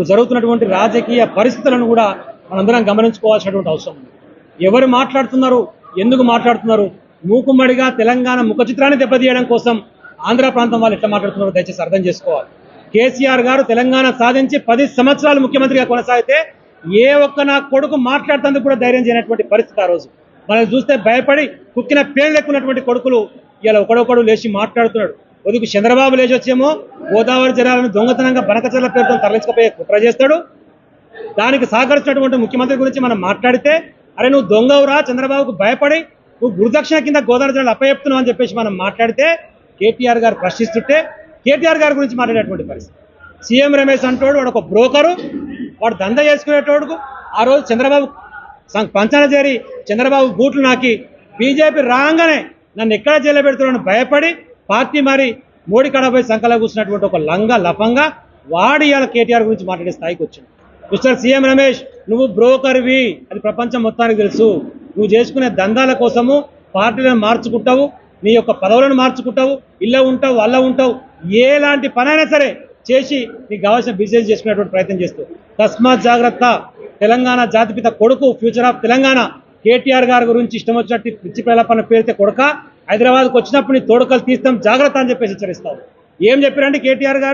ఇప్పుడు జరుగుతున్నటువంటి రాజకీయ పరిస్థితులను కూడా మనందరం గమనించుకోవాల్సినటువంటి అవసరం ఉంది. ఎవరు మాట్లాడుతున్నారు? ఎందుకు మాట్లాడుతున్నారు? మూకుమ్మడిగా తెలంగాణ ముఖ చిత్రాన్ని దెబ్బతీయడం కోసం ఆంధ్ర ప్రాంతం వాళ్ళు ఎట్లా మాట్లాడుతున్నారో దయచేసి అర్థం చేసుకోవాలి. కేసీఆర్ గారు తెలంగాణ సాధించి పది సంవత్సరాలు ముఖ్యమంత్రిగా కొనసాగితే ఏ ఒక్క నా కొడుకు మాట్లాడుతందుకు కూడా ధైర్యం చేయనటువంటి పరిస్థితి ఆ రోజు. మనం చూస్తే భయపడి కుక్కిన పేర్లు ఎక్కున్నటువంటి కొడుకులు ఇలా ఒకడొకడు లేచి మాట్లాడుతున్నాడు. ఒదుకు చంద్రబాబు లేచి వచ్చేమో గోదావరి జలాలను దొంగతనంగా బనకచర్ల పేరుతో తరలించకపోయే కుట్ర చేస్తాడు. దానికి సహకరిస్తున్నటువంటి ముఖ్యమంత్రి గురించి మనం మాట్లాడితే అరే నువ్వు దొంగవురా చంద్రబాబుకు భయపడి నువ్వు గురుదక్షిణ కింద గోదావరి జిల్లాలో అప్పచెప్తున్నావు అని చెప్పేసి మనం మాట్లాడితే కేటీఆర్ గారు ప్రశ్నిస్తుంటే కేటీఆర్ గారి గురించి మాట్లాడేటువంటి పరిస్థితి. సీఎం రమేష్ అంటోడు వాడు ఒక బ్రోకరు వాడు దంద చేసుకునేటోడుకు ఆ రోజు చంద్రబాబు సం- పంచన చేరి చంద్రబాబు బూట్లు నాకి బీజేపీ రాగానే నన్ను ఎక్కడ జైలు పెడుతున్నాను భయపడి పార్టీ మరి మోడీ కడపై సంకల కూర్చున్నటువంటి ఒక లంగ లఫంగా వాడి ఇవాళ కేటీఆర్ గురించి మాట్లాడే స్థాయికి వచ్చింది. మిస్టర్ సీఎం రమేష్ నువ్వు బ్రోకర్వి. అది ప్రపంచం మొత్తానికి తెలుసు. నువ్వు చేసుకునే దందాల కోసము పార్టీలను మార్చుకుంటావు. నీ యొక్క పదవులను మార్చుకుంటావు. ఇళ్ళ ఉంటావు అల్ల ఉంటావు. ఎలాంటి పనైనా సరే చేసి నీకు కావాల్సిన బిజినెస్ చేసుకునేటువంటి ప్రయత్నం చేస్తావు తస్మాత్ జాగ్రత్త. తెలంగాణ జాతిపిత కొడుకు ఫ్యూచర్ ఆఫ్ తెలంగాణ. కేటీఆర్ గారి గురించి ఇష్టం వచ్చినట్టు పిచ్చి పిల్లపన్న పేరితే కొడుక. హైదరాబాద్కు వచ్చినప్పుడు నీ తోడుకలు తీస్తాం జాగ్రత్త అని చెప్పేసి హెచ్చరిస్తావు. ఏం చెప్పారంటే కేటీఆర్ గారు?